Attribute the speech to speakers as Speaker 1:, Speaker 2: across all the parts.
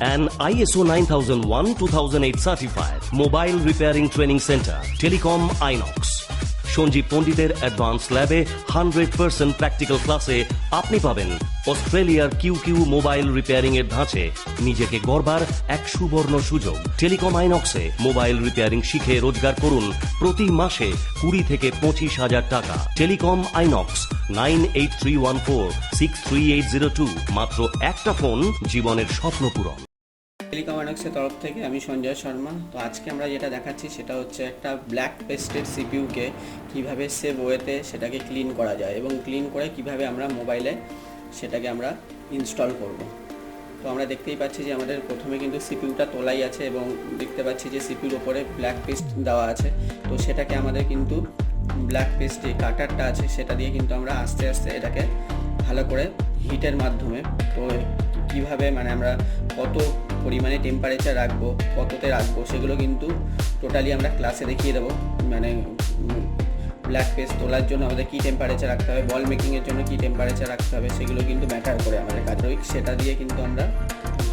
Speaker 1: An ISO 9001-2008 certified mobile repairing training center, Telecom Inox. Sanjeev পণ্ডিতের advance ল্যাবে hundred percent practical ক্লাসে আপনি পাবেন অস্ট্রেলিয়ার কিউ কিউ মোবাইল রিপেয়ারিং এর ধাঁচে নিজেকে গড়বার এক সুবর্ণ সুযোগ। টেলিকম আইনক্সে মোবাইল রিপেয়ারিং শিখে রোজগার করুন প্রতি মাসে কুড়ি থেকে পঁচিশ হাজার টাকা। Telecom Inox nine eight three one four six three eight zero two. মাত্র একটা ফোন জীবনের স্বপ্ন পূরণ।
Speaker 2: টেলিকমানিক্সের তরফ থেকে আমি সঞ্জয় শর্মা। তো আজকে আমরা যেটা দেখাচ্ছি সেটা হচ্ছে একটা ব্ল্যাক পেস্টেড সিপিউকে কীভাবে সেভ ওয়েতে সেটাকে ক্লিন করা যায় এবং ক্লিন করে কীভাবে আমরা মোবাইলে সেটাকে আমরা ইনস্টল করব। তো আমরা দেখতেই পাচ্ছি যে আমাদের প্রথমে কিন্তু সিপিউটা তোলাই আছে এবং দেখতে পাচ্ছি যে সিপিউর ওপরে ব্ল্যাক পেস্ট দেওয়া আছে। তো সেটাকে আমাদের কিন্তু ব্ল্যাক পেস্ট যে কাটারটা আছে সেটা দিয়ে কিন্তু আমরা আস্তে আস্তে এটাকে ভালো করে হিটের মাধ্যমে তো কীভাবে মানে আমরা কত পরিমাণে টেম্পারেচার রাখব, কততে রাখব, সেগুলো কিন্তু টোটালি আমরা ক্লাসে দেখিয়ে দেবো। মানে ব্ল্যাক পেস্ট তোলার জন্য আমাদের কী টেম্পারেচার রাখতে হবে বল মেকিংয়ের জন্য কী টেম্পারেচার রাখতে হবে, সেগুলো কিন্তু ম্যাটার করে আমাদের কাজে ওই সেটা দিয়ে কিন্তু আমরা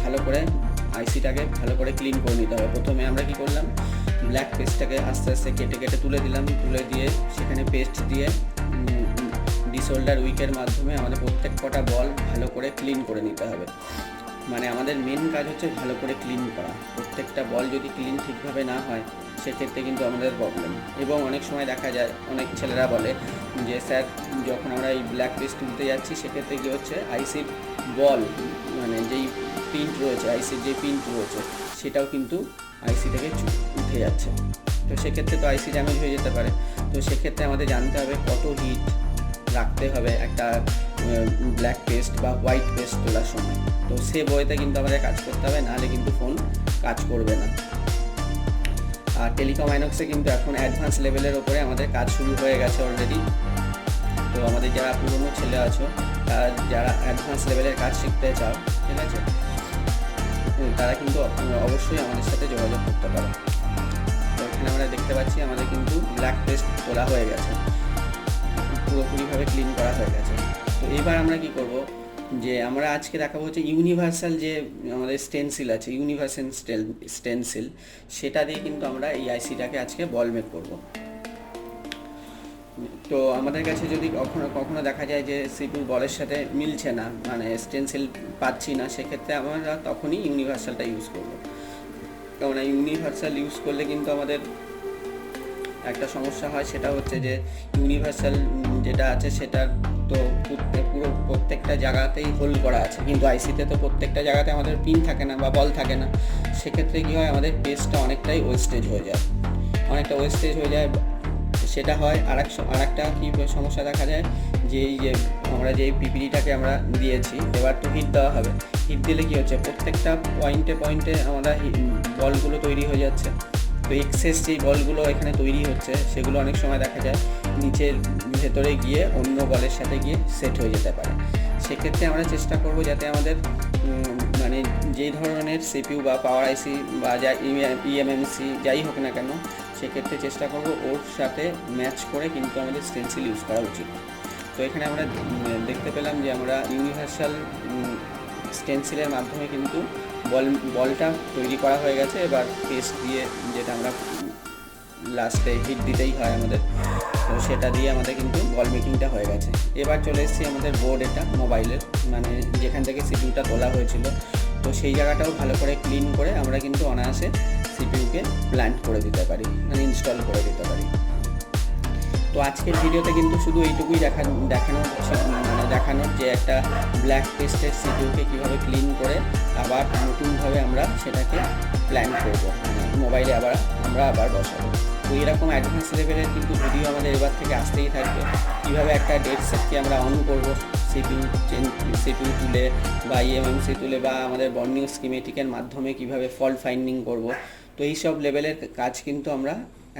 Speaker 2: ভালো করে আইসিটাকে ভালো করে ক্লিন করে নিতে হবে। প্রথমে আমরা কি করলাম ব্ল্যাক পেস্টটাকে আস্তে আস্তে কেটে কেটে তুলে দিলাম, তুলে দিয়ে সেখানে পেস্ট দিয়ে ডিসোল্ডার উইকের মাধ্যমে আমাদের প্রত্যেক কটা বল ভালো করে ক্লিন করে নিতে হবে। মানে আমাদের মেন কাজ হচ্ছে ভালো করে ক্লিন করা। প্রত্যেকটা বল যদি ক্লিন ঠিকভাবে না হয়, সেক্ষেত্রে কিন্তু আমাদের প্রবলেম এবং অনেক সময় দেখা যায়, অনেক ছেলেরা বলে যে, স্যার, যখন আমরা এই ব্ল্যাক পেস্ট তুলতে যাচ্ছি, সেক্ষেত্রে কী হচ্ছে? আইসির বল মানে যেই প্রিন্ট রয়েছে আইসির যে প্রিন্ট রয়েছে, সেটাও কিন্তু আইসি থেকে উঠে যাচ্ছে। তো সেক্ষেত্রে তো আইসি ড্যামেজ হয়ে যেতে পারে। তো সেক্ষেত্রে আমাদের জানতে হবে কত হিট রাখতে হবে একটা ব্ল্যাক পেস্ট বা হোয়াইট পেস্ট তোলার সময়। তো সে বইতে কিন্তু আমাদের কাজ করতে হবে, নাহলে কিন্তু ফোন কাজ করবে না। আর টেলিকম আইনক্সে কিন্তু এখন অ্যাডভান্স লেভেলের ওপরে আমাদের কাজ শুরু হয়ে গেছে অলরেডি তো আমাদের যারা পুরনো ছেলে আছো, তারা যারা অ্যাডভান্স লেভেলের কাজ শিখতে চাও, ঠিক আছে? তারা কিন্তু অবশ্যই আমাদের সাথে যোগাযোগ করতে পারো। তো এখানে আমরা দেখতে পাচ্ছি আমাদের কিন্তু ব্ল্যাক পেস্ট তোলা হয়ে গেছে। পুরোপুরিভাবে ক্লিন করা হয়ে গেছে। তো এবার আমরা কি করব? যে আমরা আজকে দেখাবো হচ্ছে ইউনিভার্সাল যে আমাদের স্টেনসিল আছে ইউনিভার্সাল স্টেনসিল সেটা দিয়ে কিন্তু আমরা এই আইসিটাকে আজকে বল মেক করব। তো আমাদের কাছে যদি কখনো কখনো দেখা যায় যে সিপিউর বলের সাথে মিলছে না মানে স্টেনসিল পাচ্ছি না, সেক্ষেত্রে আমরা তখনই ইউনিভার্সালটা ইউজ করব। কারণ ইউনিভার্সাল ইউজ করলে কিন্তু আমাদের একটা সমস্যা হয়, সেটা হচ্ছে যে ইউনিভার্সাল যেটা আছে সেটার তো পুরো প্রত্যেকটা জায়গাতেই হোল্ড করা আছে। কিন্তু আইসিতে তো প্রত্যেকটা জায়গাতে আমাদের পিন থাকে না বা বল থাকে না। সেক্ষেত্রে কী হয়, আমাদের পেজটা অনেকটাই ওয়েস্টেজ হয়ে যায়। অনেকটা ওয়েস্টেজ হয়ে যায়, সেটা হয় আর এক আর একটা কী সমস্যা দেখা যায়, যে এই যে আমরা যে পিপিডিটাকে আমরা দিয়েছি, এবার তো হিট দেওয়া হবে। হিট দিলে কী হচ্ছে, প্রত্যেকটা পয়েন্টে পয়েন্টে আমরা বলগুলো তৈরি হয়ে যাচ্ছে। তো এক্সেস যেই বলগুলো এখানে তৈরি হচ্ছে, সেগুলো অনেক সময় দেখা যায়, নিচের ভেতরে গিয়ে অন্য বলের সাথে গিয়ে সেট হয়ে যেতে পারে। সেক্ষেত্রে আমরা চেষ্টা করব যাতে আমাদের মানে যেই ধরনের সিপিউ বা পাওয়ার আইসি বা যা ইএমএমসি যাই হোক না কেন, সেক্ষেত্রে চেষ্টা করব ওর সাথে ম্যাচ করে কিন্তু আমাদের স্টেন্সিল ইউজ করা উচিত। তো এখানে আমরা দেখতে পেলাম যে আমরা ইউনিভার্সাল স্টেন্সিলের মাধ্যমে কিন্তু বল, বলটা তৈরি করা হয়ে গেছে। এবার পেস্ট দিয়ে যেটা আমরা লাস্টে হিট দিতেই হয় আমাদের। তো সেটা দিয়ে আমাদের কিন্তু বল মেকিংটা হয়ে গেছে। এবার চলে এসেছি আমাদের বোর্ড এটা মোবাইলের মানে যেখান থেকে সিপিউটা তোলা হয়েছিল। তো সেই জায়গাটাও ভালো করে ক্লিন করে আমরা কিন্তু অনায়াসে সিপিউকে প্ল্যান্ট করে দিতে পারি মানে ইনস্টল করে দিতে পারি। তো আজকের ভিডিওতে কিন্তু শুধু এইটুকুই দেখা দেখানো মানে দেখানোর যে একটা ব্ল্যাক পেস্টের সিপিউকে কীভাবে ক্লিন করে আবার নতুনভাবে আমরা সেটাকে প্ল্যান করব। মোবাইলে আবার আমরা আবার বসাবো। তো এরকম অ্যাডভান্স লেভেলের কিন্তু ভিডিও আমাদের এবার থেকে আসতেই থাকবে। কীভাবে একটা ডেট সেটকে আমরা অন করব সিপিউ সিপিউ তুলে বা ইএমএমসি তুলে বা আমাদের বর্নিং স্কিমেটিকের মাধ্যমে কীভাবে ফল্ট ফাইন্ডিং করব। তো এই সব লেভেলের কাজ কিন্তু আমরা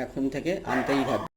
Speaker 2: এখন থেকে আনতেই থাকব।